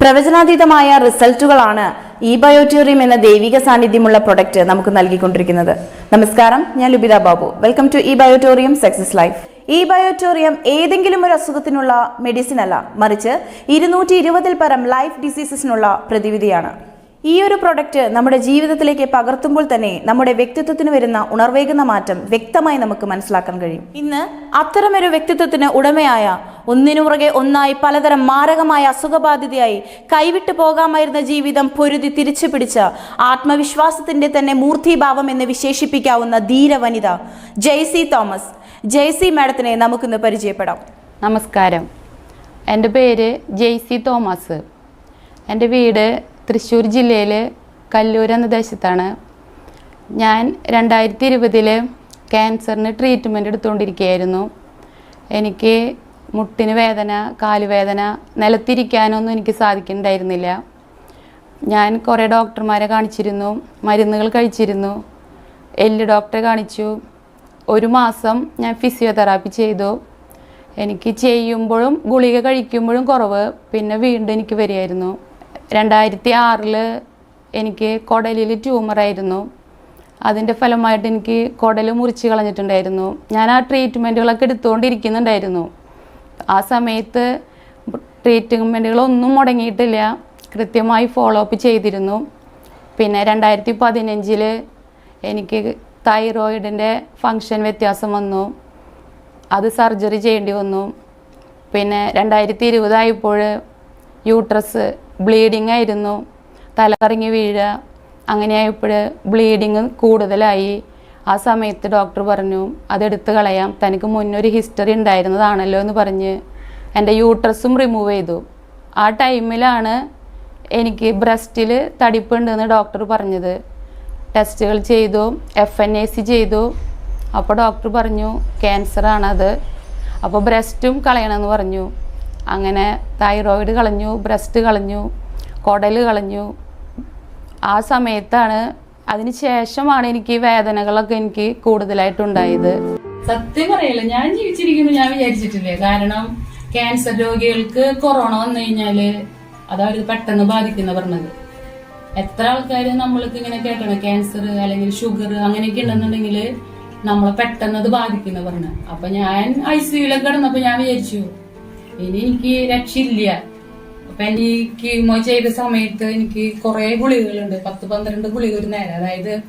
പ്രവചനാതീതമായ റിസൾട്ടുകളാണ് ഈ ബയോട്യൂറിയം എന്ന ദൈവിക സാന്നിധ്യമുള്ള പ്രൊഡക്റ്റ് നമുക്ക് നൽകിക്കൊണ്ടിരിക്കുന്നത്. നമസ്കാരം ഞാൻ ലുബിത ബാബു. വെൽക്കം ടു ഈ ബയോട്ടോറിയം സക്സസ് ലൈഫ് ഈ ബയോട്ടോറിയം ഏതെങ്കിലും ഒരു അസുഖത്തിനുള്ള മെഡിസിൻ അല്ല മറിച്ച് ഇരുന്നൂറ്റി ഇരുപതിൽ പരം ലൈഫ് ഡിസീസസിനുള്ള പ്രതിവിധിയാണ്. ഈ ഒരു പ്രൊഡക്റ്റ് നമ്മുടെ ജീവിതത്തിലേക്ക് പകർത്തുമ്പോൾ തന്നെ നമ്മുടെ വ്യക്തിത്വത്തിന് വരുന്ന ഉണർവേകുന്ന മാറ്റം വ്യക്തമായി നമുക്ക് മനസ്സിലാക്കാൻ കഴിയും. ഇന്ന് അത്തരമൊരു വ്യക്തിത്വത്തിന് ഉടമയായ ഒന്നിനുപുറകെ ഒന്നായി പലതരം മാരകമായ അസുഖബാധിതയായി കൈവിട്ടു പോകാമായിരുന്ന ജീവിതം പൊരുതി തിരിച്ചു പിടിച്ച ആത്മവിശ്വാസത്തിന്റെ തന്നെ മൂർത്തിഭാവം എന്ന് വിശേഷിപ്പിക്കാവുന്ന ധീര വനിത ജെയ്സി തോമസ്. ജെയ്സി മാഡത്തിനെ നമുക്കിന്ന് പരിചയപ്പെടാം. നമസ്കാരം. എന്റെ പേര് ജെയ്സി തോമസ്. എന്റെ വീട് തൃശ്ശൂർ ജില്ലയിൽ കല്ലൂർ എന്ന ദേശത്താണ്. ഞാൻ രണ്ടായിരത്തി ഇരുപതിൽ ക്യാൻസറിന് ട്രീറ്റ്മെന്റ് എടുത്തുകൊണ്ടിരിക്കുകയായിരുന്നു. എനിക്ക് മുട്ടിന് വേദന കാലുവേദന നിലത്തിരിക്കാനൊന്നും എനിക്ക് സാധിക്കുന്നുണ്ടായിരുന്നില്ല. ഞാൻ കുറേ ഡോക്ടർമാരെ കാണിച്ചിരുന്നു മരുന്നുകൾ കഴിച്ചിരുന്നു. എല്ല് ഡോക്ടറെ കാണിച്ചു. ഒരു മാസം ഞാൻ ഫിസിയോതെറാപ്പി ചെയ്തു. എനിക്ക് ചെയ്യുമ്പോഴും ഗുളിക കഴിക്കുമ്പോഴും കുറവ് പിന്നെ വീണ്ടും എനിക്ക് വരികയായിരുന്നു. രണ്ടായിരത്തി ആറിൽ എനിക്ക് കുടലിൽ ട്യൂമറായിരുന്നു. അതിന്റെ ഫലമായിട്ട് എനിക്ക് കുടൽ മുറിച്ച് കളഞ്ഞിട്ടുണ്ടായിരുന്നു. ഞാൻ ആ ട്രീറ്റ്മെന്റുകളൊക്കെ എടുത്തുകൊണ്ടിരിക്കുന്നുണ്ടായിരുന്നു ആ സമയത്ത് ട്രീറ്റ്മെന്റുകളൊന്നും മുടങ്ങിയിട്ടില്ല. കൃത്യമായി ഫോളോ അപ്പ് ചെയ്തിരുന്നു. പിന്നെ രണ്ടായിരത്തി പതിനഞ്ചിൽ എനിക്ക് തൈറോയിഡിന്റെ ഫങ്ഷൻ വ്യത്യാസം വന്നു. അത് സർജറി ചെയ്യേണ്ടി വന്നു. പിന്നെ രണ്ടായിരത്തി ഇരുപതായപ്പോൾ യൂട്രസ് ബ്ലീഡിംഗ് ആയിരുന്നു. തലകറങ്ങി വീഴുക അങ്ങനെയായപ്പോൾ ബ്ലീഡിങ് കൂടുതലായി. ആ സമയത്ത് ഡോക്ടർ പറഞ്ഞു അതെടുത്ത് കളയാം. തനിക്ക് മുന്നൊരു ഹിസ്റ്ററി ഉണ്ടായിരുന്നതാണല്ലോ എന്ന് പറഞ്ഞ് എന്റെ യൂട്രസും റിമൂവ് ചെയ്തു. ആ ടൈമിലാണ് എനിക്ക് ബ്രസ്റ്റിൽ തടിപ്പുണ്ടെന്ന് ഡോക്ടർ പറഞ്ഞത്. ടെസ്റ്റുകൾ ചെയ്തു എഫ് എൻ എ സി ചെയ്തു. അപ്പോൾ ഡോക്ടർ പറഞ്ഞു ക്യാൻസറാണത്. അപ്പോൾ ബ്രസ്റ്റും കളയണമെന്ന് പറഞ്ഞു. അങ്ങനെ തൈറോയിഡ് കളഞ്ഞു ബ്രസ്റ്റ് കളഞ്ഞു കുടൽ കളഞ്ഞു. ആ സമയത്താണ് അതിന് ശേഷമാണ് എനിക്ക് ഈ വേദനകളൊക്കെ എനിക്ക് കൂടുതലായിട്ടുണ്ടായത്. സത്യം പറയല്ല ഞാൻ ജീവിച്ചിരിക്കുന്നു ഞാൻ വിചാരിച്ചിട്ടില്ല? കാരണം ക്യാൻസർ രോഗികൾക്ക് കൊറോണ വന്നു കഴിഞ്ഞാൽ അത് അവർ പെട്ടെന്ന് ബാധിക്കുന്ന പറഞ്ഞത്. എത്ര ആൾക്കാർ നമ്മൾക്ക് ഇങ്ങനെ കേട്ടണം? ക്യാൻസർ അല്ലെങ്കിൽ ഷുഗർ അങ്ങനെയൊക്കെ ഉണ്ടെന്നുണ്ടെങ്കിൽ നമ്മളെ പെട്ടെന്ന് അത് ബാധിക്കുന്ന പറഞ്ഞു അപ്പൊ ഞാൻ ഐ സിയുലൊക്കെ കിടന്നപ്പോ ഞാൻ വിചാരിച്ചു ഇനി എനിക്ക് രക്ഷയില്ല. അപ്പൊ എനിക്ക് കീമോ ചെയ്ത സമയത്ത് എനിക്ക് കുറെ ഗുളികകളുണ്ട്. പത്ത് പന്ത്രണ്ട് ഗുളിക ഒരു നേരം. അതായത്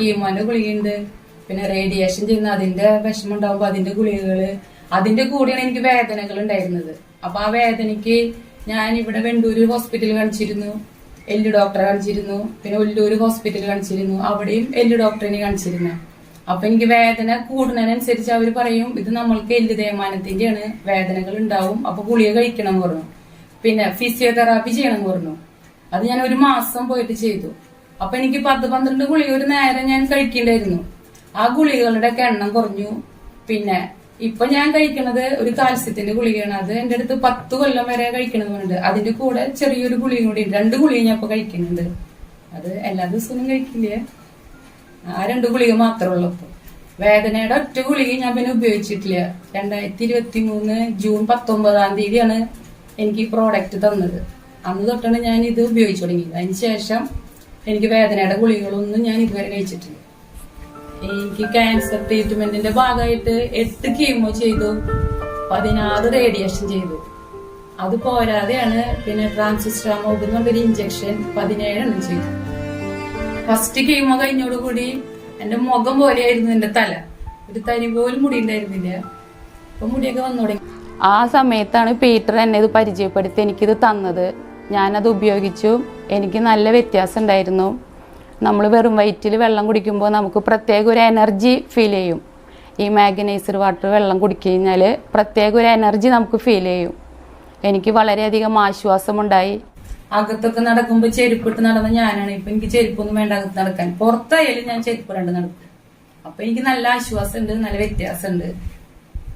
കീമോന്റെ ഗുളികയുണ്ട്. പിന്നെ റേഡിയേഷൻ ചെയ്യുന്ന അതിന്റെ വിഷമം ഉണ്ടാവുമ്പോ അതിന്റെ ഗുളികകൾ അതിന്റെ കൂടെയാണ് എനിക്ക് വേദനകൾ ഉണ്ടായിരുന്നത്. അപ്പൊ ആ വേദനയ്ക്ക് ഞാൻ ഇവിടെ വെണ്ടൂര് ഹോസ്പിറ്റലിൽ കാണിച്ചിരുന്നു. എല്ല് ഡോക്ടറെ കാണിച്ചിരുന്നു. പിന്നെ ഒല്ലൂര് ഹോസ്പിറ്റലിൽ കാണിച്ചിരുന്നു. അവിടെയും എല്ല് ഡോക്ടറിനെ കാണിച്ചിരുന്നു. അപ്പൊ എനിക്ക് വേദന കൂടുന്നതിനനുസരിച്ച് അവർ പറയും ഇത് നമ്മൾക്ക് എല്ല് തേയ്മാനത്തിന്റെയാണ് വേദനകൾ ഉണ്ടാവും. അപ്പൊ ഗുളിക കഴിക്കണം എന്ന് പറഞ്ഞു. പിന്നെ ഫിസിയോതെറാപ്പി ചെയ്യണം എന്ന് പറഞ്ഞു. അത് ഞാൻ ഒരു മാസം പോയിട്ട് ചെയ്തു. അപ്പൊ എനിക്ക് പത്ത് പന്ത്രണ്ട് ഗുളിക ഒരു നേരം ഞാൻ കഴിക്കണ്ടായിരുന്നു. ആ ഗുളികളുടെ ഒക്കെ എണ്ണം കുറഞ്ഞു. പിന്നെ ഇപ്പൊ ഞാൻ കഴിക്കണത് ഒരു കാൽസ്യത്തിന്റെ ഗുളികയാണ്. അത് എന്റെ അടുത്ത് പത്ത് കൊല്ലം വരെ കഴിക്കണമെന്നുണ്ട് അതിന്റെ കൂടെ ചെറിയൊരു ഗുളിയും കൂടി രണ്ട് ഗുളിക ഞാൻ ഇപ്പൊ കഴിക്കുന്നുണ്ട്. അത് എല്ലാ ദിവസവും കഴിക്കില്ലേ. ആ രണ്ട് ഗുളിക മാത്രമേ ഉള്ളൂ ഇപ്പൊ. വേദനയുടെ ഒറ്റ ഗുളിക ഞാൻ പിന്നെ ഉപയോഗിച്ചിട്ടില്ല. രണ്ടായിരത്തി ഇരുപത്തി മൂന്ന് ജൂൺ പത്തൊമ്പതാം തീയതിയാണ് എനിക്ക് ഈ പ്രോഡക്റ്റ് തന്നത്. അന്ന് തൊട്ടാണ് ഞാൻ ഇത് ഉപയോഗിച്ചു തുടങ്ങിയത്. അതിന് ശേഷം എനിക്ക് വേദനയുടെ ഗുളികളൊന്നും ഞാൻ ഇതുവരെ കഴിച്ചിട്ടില്ല. എനിക്ക് ക്യാൻസർ ട്രീറ്റ്മെന്റിന്റെ ഭാഗമായിട്ട് എട്ട് കീമോ ചെയ്തു. പതിനാറ് റേഡിയേഷൻ ചെയ്തു. അത് പോരാതെയാണ് പിന്നെ ട്രാൻസിസ്റ്ററാമോബ് എന്ന് പറഞ്ഞൊരു ഇഞ്ചക്ഷൻ പതിനേഴെണ്ണം ചെയ്തു ഫസ്റ്റ് കീമോ കഴിഞ്ഞോടുകൂടി എന്റെ മുഖം പോലെയായിരുന്നു എന്റെ തല. ഒരു തനി പോലും മുടി ഉണ്ടായിരുന്നില്ല അപ്പൊ മുടിയൊക്കെ വന്നു തുടങ്ങി. ആ സമയത്താണ് പീറ്റർ എന്നെ ഇത് പരിചയപ്പെടുത്തി എനിക്കിത് തന്നത്. ഞാനത് ഉപയോഗിച്ചു. എനിക്ക് നല്ല വ്യത്യാസം ഉണ്ടായിരുന്നു. നമ്മൾ വെറും വയറ്റിൽ വെള്ളം കുടിക്കുമ്പോൾ നമുക്ക് പ്രത്യേക ഒരു എനർജി ഫീൽ ചെയ്യും. ഈ മാഗ്നൈസർ വാട്ടർ വെള്ളം കുടിക്കഴിഞ്ഞാൽ പ്രത്യേക ഒരു എനർജി നമുക്ക് ഫീൽ ചെയ്യും. എനിക്ക് വളരെയധികം ആശ്വാസമുണ്ടായി. അകത്തൊക്കെ നടക്കുമ്പോ ചെരുപ്പിട്ട് നടന്ന ഞാനാണ്. ഇപ്പൊ എനിക്ക് ചെരുപ്പൊന്നും വേണ്ട അകത്ത് നടക്കാൻ. പുറത്തായാലും ഞാൻ ചെരുപ്പ് രണ്ട് നടക്കും. അപ്പൊ എനിക്ക് നല്ല ആശ്വാസം ഉണ്ട് നല്ല വ്യത്യാസമുണ്ട്.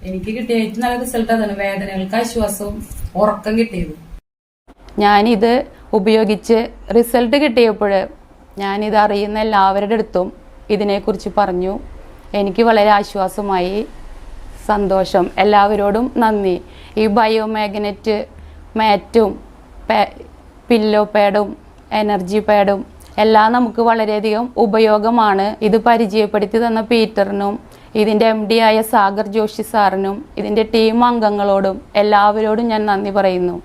എനിക്ക് കിട്ടിയ ഏറ്റവും നല്ല റിസൾട്ട് അതാണ് വേദനകൾക്ക് ആശ്വാസവും ഉറക്കം കിട്ടിയത്. ഞാനിത് ഉപയോഗിച്ച് റിസൾട്ട് കിട്ടിയപ്പോൾ ഞാനിത് അറിയുന്ന എല്ലാവരുടെ അടുത്തും ഇതിനെക്കുറിച്ച് പറഞ്ഞു. എനിക്ക് വളരെ ആശ്വാസമായി. സന്തോഷം. എല്ലാവരോടും നന്ദി. ഈ ബയോമാഗ്നറ്റ് മാറ്റും പില്ലോ പാഡും എനർജി പാഡും എല്ലാം നമുക്ക് വളരെയധികം ഉപയോഗമാണ്. ഇത് പരിചയപ്പെടുത്തി തന്ന പീറ്ററിനും ഇതിന്റെ എം ഡി ആയ സാഗർ ജോഷി സാറിനും ഇതിന്റെ ടീം അംഗങ്ങളോടും എല്ലാവരോടും ഞാൻ നന്ദി പറയുന്നു.